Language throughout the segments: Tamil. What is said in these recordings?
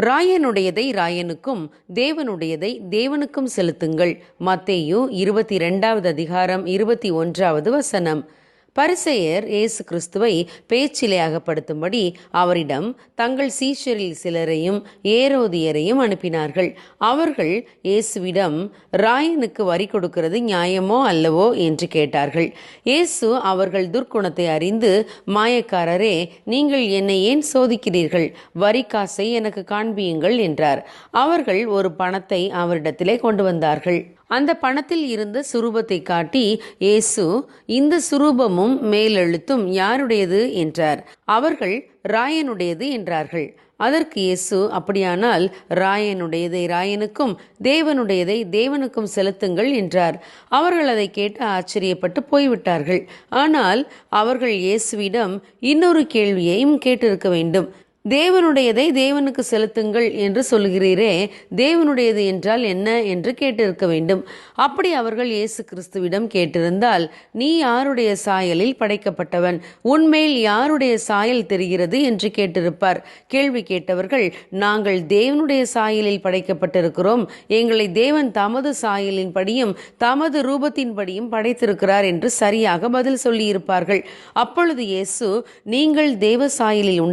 ராயனுடையதை ராயனுக்கும் தேவனுடையதை தேவனுக்கும் செலுத்துங்கள். மத்தேயு இருபத்தி ரெண்டாவது அதிகாரம் இருபத்தி ஒன்றாவது வசனம். பரிசெயர் இயேசு கிறிஸ்துவை பேச்சிலே அகப்படுத்தும்படி அவரிடம் தங்கள் சீஷரில் சிலரையும் ஏரோதியரையும் அனுப்பினார்கள். அவர்கள் இயேசுவிடம் ராயனுக்கு வரி கொடுக்கிறது நியாயமோ அல்லவோ? என்று கேட்டார்கள். இயேசு அவர்கள் துர்க்குணத்தை அறிந்து மாயக்காரரே நீங்கள் என்னை ஏன் சோதிக்கிறீர்கள்? வரி காசை எனக்கு காண்பியுங்கள் என்றார். அவர்கள் ஒரு பணத்தை அவரிடத்திலே கொண்டு வந்தார்கள். அந்த பணத்தில் இருந்த சுரூபத்தை காட்டி இயேசு இந்த சுரூபமும் மேலெழுத்தும் யாருடையது? என்றார். அவர்கள் ராயனுடையது என்றார்கள். அதற்கு இயேசு அப்படியானால் ராயனுடையதை ராயனுக்கும் தேவனுடையதை தேவனுக்கும் செலுத்துங்கள் என்றார். அவர்கள் அதை கேட்டு ஆச்சரியப்பட்டு போய்விட்டார்கள். ஆனால் அவர்கள் இயேசுவிடம் இன்னொரு கேள்வியையும் கேட்டிருக்க வேண்டும். தேவனுடையதை தேவனுக்கு செலுத்துங்கள் என்று சொல்கிறீரே தேவனுடையது என்றால் என்ன என்று கேட்டிருக்க வேண்டும். அப்படி அவர்கள் இயேசு கிறிஸ்துவிடம் கேட்டிருந்தால் நீ யாருடைய சாயலில் படைக்கப்பட்டவன்? உண்மையில் யாருடைய சாயல் தெரிகிறது என்று கேட்டிருப்பார். கேள்வி கேட்டவர்கள் நாங்கள் தேவனுடைய சாயலில் படைக்கப்பட்டிருக்கிறோம். எங்களை தேவன் தமது சாயலின் படியும் தமது ரூபத்தின்படியும் படைத்திருக்கிறார் என்று சரியாக பதில் சொல்லியிருப்பார்கள். அப்பொழுது இயேசு நீங்கள் தேவ சாயலில்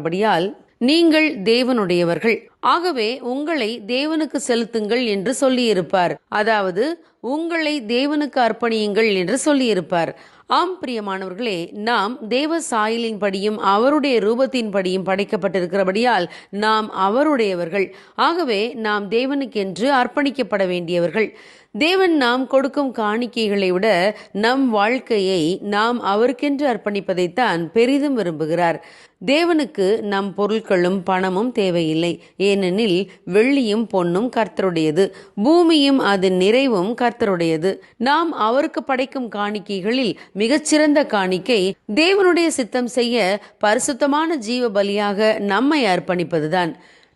உண்டாக்கப்பட்டிருக்கிறபடியால் நீங்கள் தேவனுடையவர்கள். ஆகவே உங்களை தேவனுக்கு செலுத்துங்கள் என்று சொல்லியிருப்பார். அதாவது உங்களை தேவனுக்கு அர்ப்பணியுங்கள் என்று சொல்லியிருப்பார். ஆம் பிரியமானவர்களே நாம் தேவ சாயலின்படியும் அவருடைய ரூபத்தின்படியும் படைக்கப்பட்டிருக்கிறபடியால் நாம் அவருடையவர்கள். ஆகவே நாம் தேவனுக்கென்று அர்ப்பணிக்கப்பட வேண்டியவர்கள். தேவன் நாம் கொடுக்கும் காணிக்கைகளை விட நம் வாழ்க்கையை நாம் அவருக்கென்று அர்ப்பணிப்பதைத்தான் பெரிதும் விரும்புகிறார். தேவனுக்கு நம் பொருட்களும் பணமும் தேவையில்லை. ஏனெனில் வெள்ளியும் பொன்னும் கர்த்தருடையது பூமியும் அதன் நிறைவும் கர்த்தருடையது. நாம் அவருக்கு படைக்கும் காணிக்கைகளில் மிகச்சிறந்த காணிக்கை தேவனுடைய சித்தம் செய்ய பரிசுத்தமான ஜீவ பலியாக நம்மை அர்ப்பணிப்பதுதான்.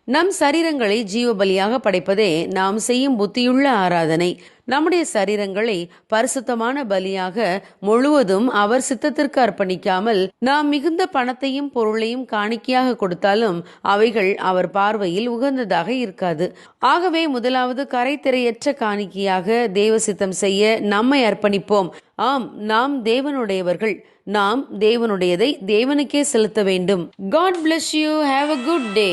நம் சரீரங்களை ஜீவ பலியாக படைப்பதே நாம் செய்யும் புத்தியுள்ள ஆராதனை. நம்முடைய சரீரங்களை பரிசுத்தமான பலியாக முழுவதும் அவர் சித்தத்திற்கு அர்ப்பணிக்காமல் நாம் மிகுந்த பணத்தையும் பொருளையும் காணிக்கையாக கொடுத்தாலும் அவைகள் அவர் பார்வையில் உகந்ததாக இருக்காது. ஆகவே முதலாவது கரைத்திரையற்ற காணிக்கையாக தேவ சித்தம் செய்ய நம்மை அர்ப்பணிப்போம். ஆம் நாம் தேவனுடையவர்கள். நாம் தேவனுடையதை தேவனுக்கே செலுத்த வேண்டும். God bless you have a good day